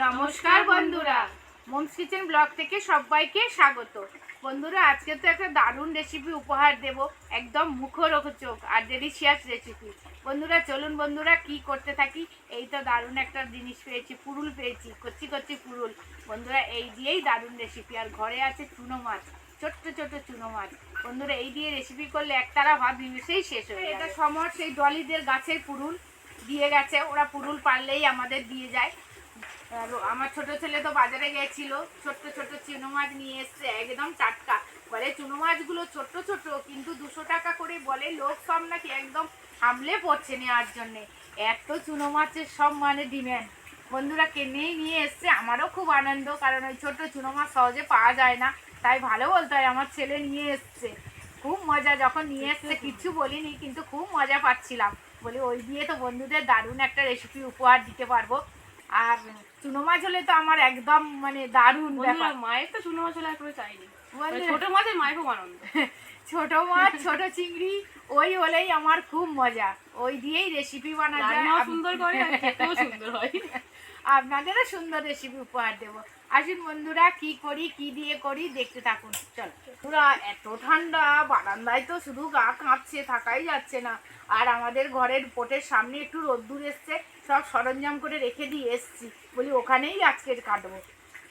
নমস্কার বন্ধুরা। Moms kitchen blog থেকে সবাইকে স্বাগত। বন্ধুরা আজকে তো একটা দারুণ রেসিপি উপহার দেব। একদম মুখরোচক আর ডেলিশিয়াস রেসিপি বন্ধুরা চলুন বন্ধুরা কি করতে থাকি? এই তো দারুণ একটা জিনিস পেয়েছি পুরুল পেয়েছি কচ্ছি কচ্ছি পুরুল। বন্ধুরা এই দিয়েই দারুণ রেসিপি আর ঘরে আছে চুনো মাছ ছোট্ট ছোট্ট চুনো মাছ। বন্ধুরা এই দিয়ে রেসিপি করলে একতারা ভাব নিমেষেই শেষ হয়ে এটা সমর সেই ডলিদের গাছের পুরুল দিয়ে গেছে। ওরা পুরুল পারলেই আমাদের দিয়ে যায়। আমার ছোট ছেলে তো বাজারে গেছিল। ছোট্ট ছোট্ট চুনো মাছ নিয়ে এসছে, একদম টাটকা। বলে, চুনো মাছগুলো ছোট্ট ছোট কিন্তু দুশো টাকা করে। বলে, লোক সব নাকি একদম হামলে পড়ছে নেওয়ার জন্যে। এত চুনো মাছের সব মানে ডিম্যান্ড। বন্ধুরা, কেনেই নিয়ে এসছে, আমারও খুব আনন্দ, কারণ ওই ছোট্ট চুনো মাছ সহজে পাওয়া যায় না। তাই ভালো বলতে হয়, আমার ছেলে নিয়ে এসছে। খুব মজা, যখন নিয়ে এসছে কিচ্ছু বলিনি, কিন্তু খুব মজা পাচ্ছিলাম। বলি, ওই দিয়ে তো বন্ধুদের দারুণ একটা রেসিপি উপহার দিতে পারব। আর চুনো মাছ হলে তো আমার একদম মানে দারুণ ব্যাপার। মায়ের তো চুনো মাছ হলে আর কোনো চাইনি ছোট মাছের মায়ের খুব আনন্দ। ছোট মাছ ছোট চিংড়ি ওই হলেই আমার খুব মজা। ওই দিয়েই রেসিপি বানা যায়। সুন্দর করে সুন্দর হয়। আপনাদেরও সুন্দর রেসিপি উপহার দেবো। আসুন বন্ধুরা, কি করি, কি দিয়ে করি, দেখতে থাকুন। চলো। পুরা এত ঠান্ডা, বারান্দায় তো শুধু গা কাঁপছে, থাকাই যাচ্ছে না। আর আমাদের ঘরের পোটের সামনে একটু রোদ্দুর এসছে, সব সরঞ্জাম করে রেখে দিয়ে এসছি। বলি, ওখানেই আজকে কাটবো।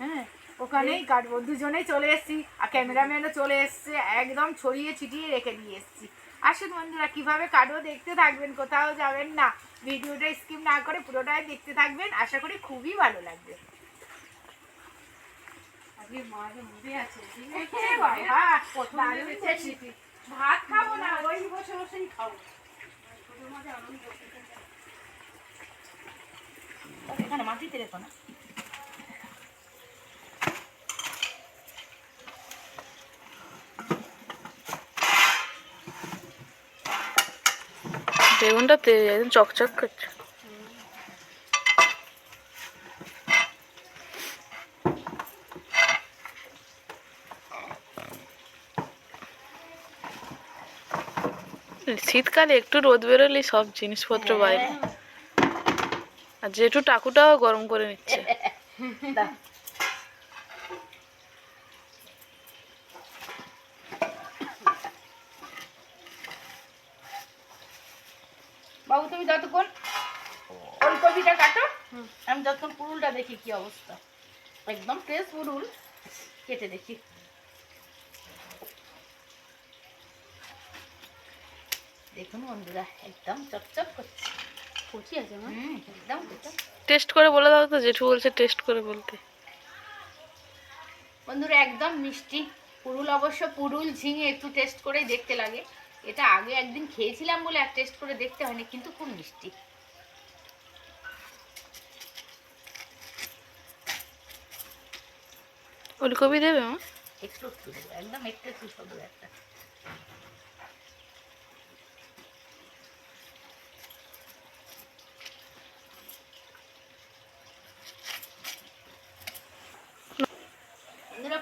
হ্যাঁ ওখানেই কাটবো। দুজনেই চলে এসছি, আর ক্যামেরাম্যানও চলে এসছে, একদম ছড়িয়ে ছিটিয়ে রেখে দিয়ে এসছি। আসুন বন্ধুরা কীভাবে কাটবো দেখতে থাকবেন কোথাও যাবেন না ভিডিওটা স্কিপ না করে পুরোটাই দেখতে থাকবেন আশা করি খুবই ভালো লাগবে। ভাত খাব না ওই বসে বসেই খাব। এখানে মাটিতে রেখো না। বেগুনটা একদম চকচক করছে। শীতকালে একটু রোদ বেরোলেই সব জিনিসপত্র বাইরে। আর জেঠু টাকুটাও গরম করে নিচ্ছে। বাবু তুমি যতক্ষণ ওলকপিটা কাটো আমি যতক্ষণ পুরুলটা দেখি কি অবস্থা। একদম ফ্রেশ পুরুল কেটে দেখি। দেখুন বন্ধুরা একদম চকচক করছে। কচি আছে মা একদম টেস্ট করে বলে দাও তো জেঠু বলছে টেস্ট করে বলতে। বন্ধুরা একদম মিষ্টি। পুরুল অবশ্য পুরুল ঝিঙে একটু টেস্ট করে দেখতে লাগে। এটা আগে একদিন খেয়েছিলাম বলে আর টেস্ট করে দেখতে হয়নি কিন্তু খুব মিষ্টি। ফুলকপি দেবে মা? একটু একটু একদম একটু একটু একটা।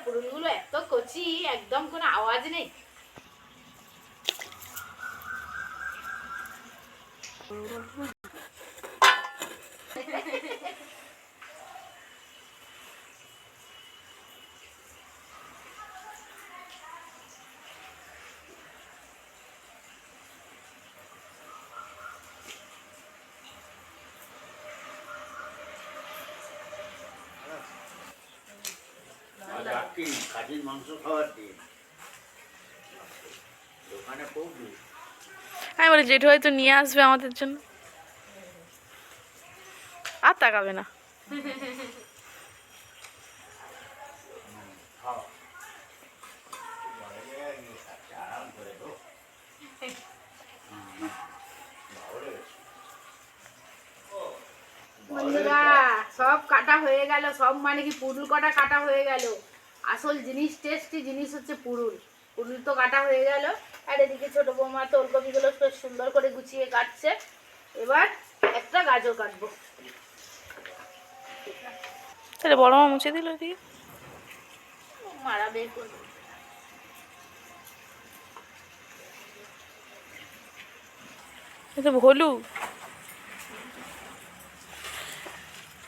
পুরুলগুলো এত কচি একদম কোনো আওয়াজ নেই। খাসির মাংস খাওয়ার দিন। দোকানে পৌঁছু। আমি বলি, জেঠু হয়তো নিয়ে আসবে আমাদের জন্য। আর তাকাবে না। সব কাটা হয়ে গেল, সব মানে কি পুরুল কটা কাটা হয়ে গেল। আসল জিনিস টেস্টি জিনিস হচ্ছে পুরুল। তো কাটা হয়ে গেল। আর এদিকে ছোট বৌমা তো ওলকপিগুলো বেশ সুন্দর করে গুছিয়ে কাটছে। এবার একটা গাজর কাটবো। তাহলে বড় মা মুছে দিল দিয়ে মারা বের করব এটা ভলু।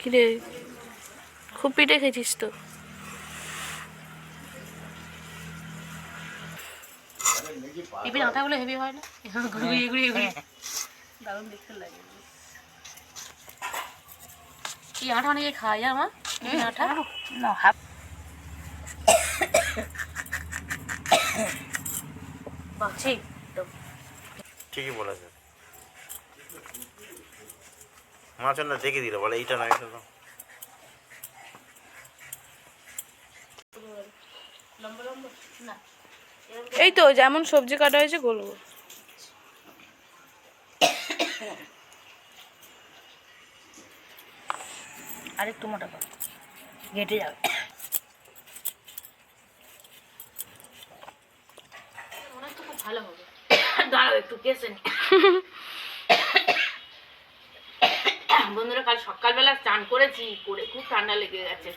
কিরে? খুব পিঠে খেয়েছিস তো। টিফিন আটাগুলো হেভি হয় না? ঘুরিয়ে ঘুরিয়ে ঘুরিয়ে। দারুণ দেখতে লাগে এই আটা অনেকে খায় আমার টিফিন আটা? না হাফ। বাচ্ছি ঠিকই বলেছে। মাছ না দেখে দিল বলে এইটা না এটা না। এই তো যেমন সবজি কাটা হয়েছে গোল গোল। আরেকটু মোটা কর। গেটে যাবে। ভালো হবে। দাঁড়াও একটু কেসে নি। বন্ধুরা কাল সকালবেলা চান করেছি করে খুব ঠান্ডা লেগে গেছে।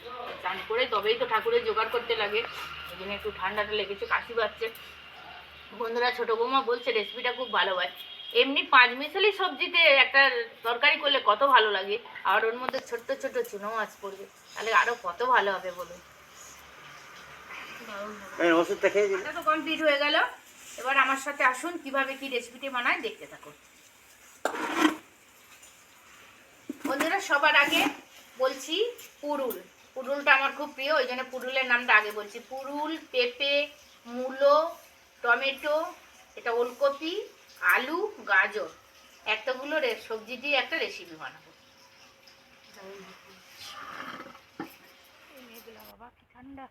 চান করে তবেই তো ঠাকুরের জোগাড় করতে লাগে ওই জন্য একটু ঠান্ডাটা লেগেছে কাশি পাচ্ছে। বন্ধুরা ছোট বৌমা বলছে রেসিপিটা খুব ভালো হয়। এমনি পাঁচ মিশালি সবজিতে একটা তরকারি করলে কত ভালো লাগে আর ওর মধ্যে ছোট্ট ছোট্ট চুনো মাছ পড়বে। তাহলে আরও কত ভালো হবে বলুন? এই ওষুধটা খেয়ে এটা তো কমপ্লিট হয়ে গেল। এবার আমার সাথে আসুন কীভাবে কি রেসিপিটি বানায় দেখতে থাকুন। বন্ধুরা সবার আগে বলছি পুরুল। পুরুলটা আমার খুব প্রিয়, ওই জন্য পুরুলের নামটা আগে বলছি। পুরুল, পেঁপে, মূলো, টমেটো, এটা ওলকপি, আলু, গাজর। রে- সবজি দিয়ে একটা রেসিপি বানাবো। ঠান্ডা।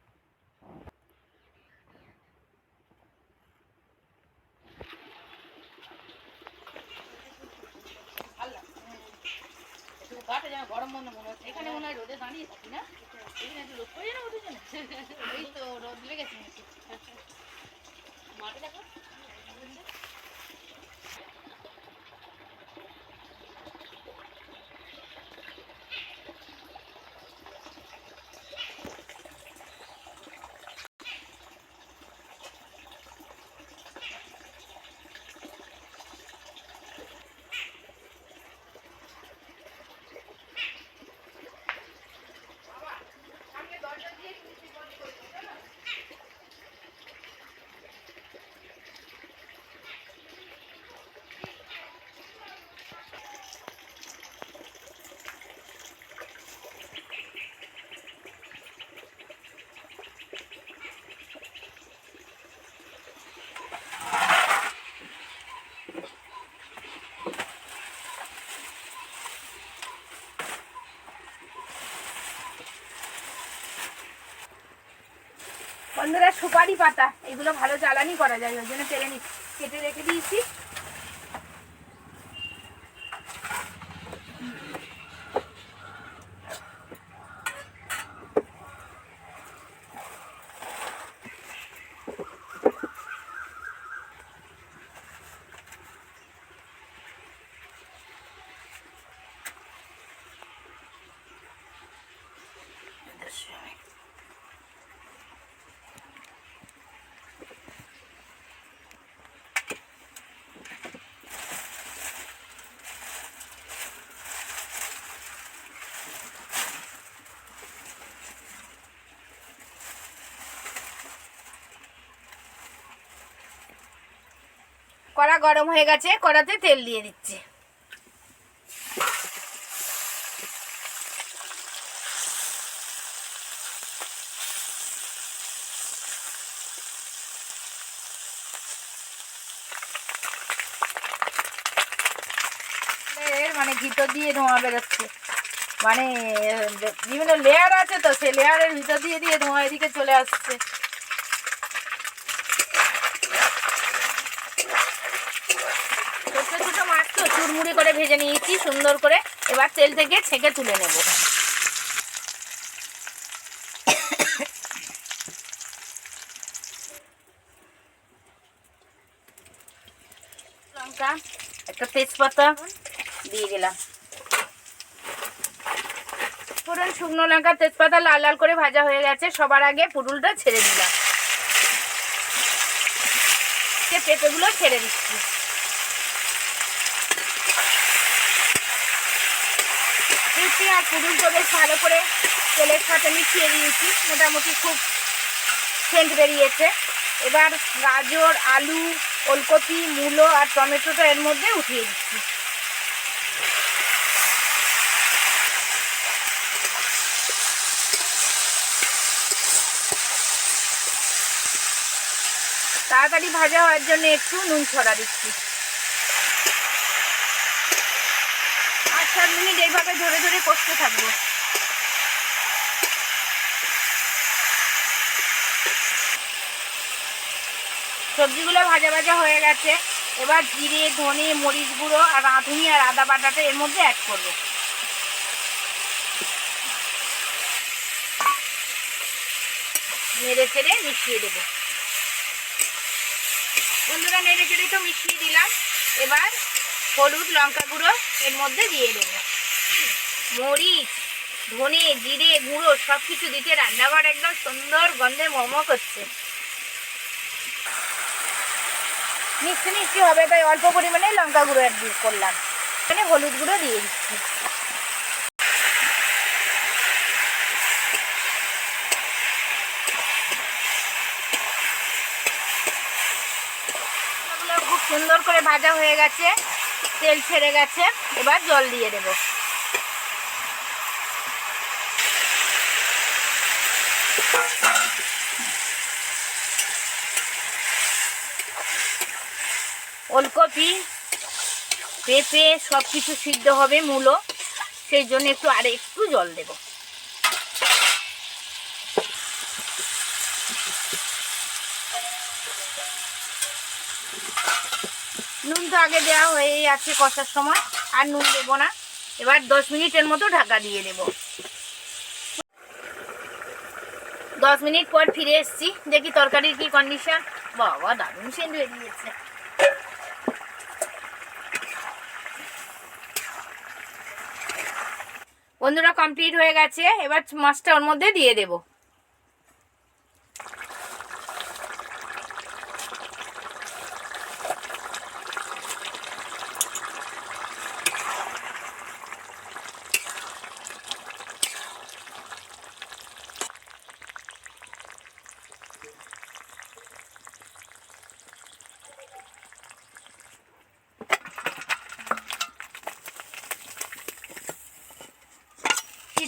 গাটা যেন গরম বন্ধ মনে হচ্ছে। এখানে মনে হয় রোদে দাঁড়িয়ে থাকি না? এখানে একটু রোদ করে না ওদের জন্য এই তো রোদ লেগেছে। সুপারি পাতা এগুলো ভালো জ্বালানি করা যায় ওই জন্য তেলে নি কেটে রেখে দিয়েছি। কড়া গরম হয়ে গেছে, কড়াতে তেল দিয়ে দিচ্ছি। মানে ভিতর দিয়ে ধোঁয়া বেরোচ্ছে। মানে বিভিন্ন লেয়ার আছে তো, সেই লেয়ারের ভিতর দিয়ে দিয়ে ধোঁয়া এদিকে চলে আসছে ছোট ছোট মাছ তো চুরমুড়ি করে ভেজে নিয়েছি, সুন্দর করে। এবার তেল থেকে ছেঁকে তুলে নেব। একটা তেজপাতা দিয়ে দিলাম। পুরন শুকনো লঙ্কা, তেজপাতা লাল লাল করে ভাজা হয়ে গেছে, সবার আগে পুরুলটা ছেড়ে দিলাম। পেঁপেগুলো ছেড়ে দিচ্ছি। আর বেশ ভালো করে তেলের সাথে মিশিয়ে দিয়েছি। মোটামুটি খুব সেন্ট বেরিয়েছে। এবার গাজর, আলু, ওলকপি, মূলো আর টমেটোটা এর মধ্যে উঠিয়ে দিচ্ছি। তাড়াতাড়ি ভাজা হওয়ার জন্য একটু নুন ছড়া দিচ্ছি আর সাত মিনিট এইভাবে ধরে ধরে কষতে থাকব। সবজিগুলো ভাজা ভাজা হয়ে গেছে। এবার জিরে, ধনে, মরিচ গুঁড়ো আর রাঁধুনি আর আদা বাটাটা এর মধ্যে অ্যাড করব। নেড়ে চেড়ে মিশিয়ে দেবো। বন্ধুরা, নেড়ে চেড়ে তো মিশিয়ে দিলাম। এবার হলুদ লঙ্কা গুঁড়ো এর মধ্যে দিয়ে দেবো। মরিচ, ধনে, জিরে গুঁড়ো সব কিছু দিতে রান্নাঘর একদম সুন্দর গন্ধে মোমো করছে। মিষ্টি মিষ্টি হবে, তাই অল্প পরিমাণে লঙ্কা গুঁড়ো অ্যাড করলাম। এখানে হলুদ গুঁড়ো দিয়ে দিচ্ছি। সুন্দর করে ভাজা হয়ে গেছে। তেল ছেড়ে গেছে, এবার জল দিয়ে দেব। ওলকপি, পেঁপে সব কিছু সিদ্ধ হবে মূলো, সেই জন্য একটু আর একটু জল দেব। তো আগে দেওয়া হয়েই আছে কষার সময়, আর নুন দেবো না। এবার দশ মিনিটের মতো ঢাকা দিয়ে দেব। দশ মিনিট পর ফিরে এসেছি। দেখি তরকারির কি কন্ডিশন বাবা, দারুণ সেন্ট বেরিয়েছে বন্ধুরা কমপ্লিট হয়ে গেছে। এবার মাছটা ওর মধ্যে দিয়ে দেব।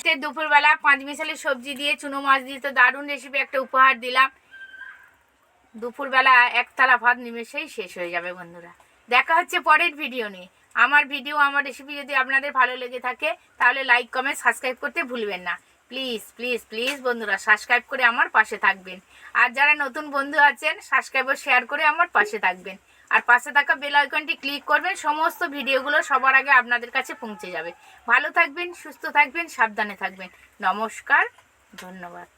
শীতের দুপুরবেলা পাঁচ মিশালি সবজি দিয়ে চুনো মাছ দিয়ে তো দারুণ রেসিপি একটা উপহার দিলাম। দুপুরবেলা একতলা ভাত নিমেষেই শেষ হয়ে যাবে বন্ধুরা। দেখা হচ্ছে পরের ভিডিও নিয়ে। আমার ভিডিও আমার রেসিপি যদি আপনাদের ভালো লেগে থাকে, তাহলে লাইক কমেন্ট সাবস্ক্রাইব করতে ভুলবেন না। প্লিজ প্লিজ প্লিজ বন্ধুরা সাবস্ক্রাইব করে আমার পাশে থাকবেন। আর যারা নতুন বন্ধু আছেন সাবস্ক্রাইব শেয়ার করে আমার পাশে থাকবেন। আর পাশে থাকা বেল আইকনটি ক্লিক করবেন, সমস্ত ভিডিওগুলো সবার আগে আপনাদের কাছে পৌঁছে যাবে। ভালো থাকবেন, সুস্থ থাকবেন, সাবধানে থাকবেন। নমস্কার, ধন্যবাদ।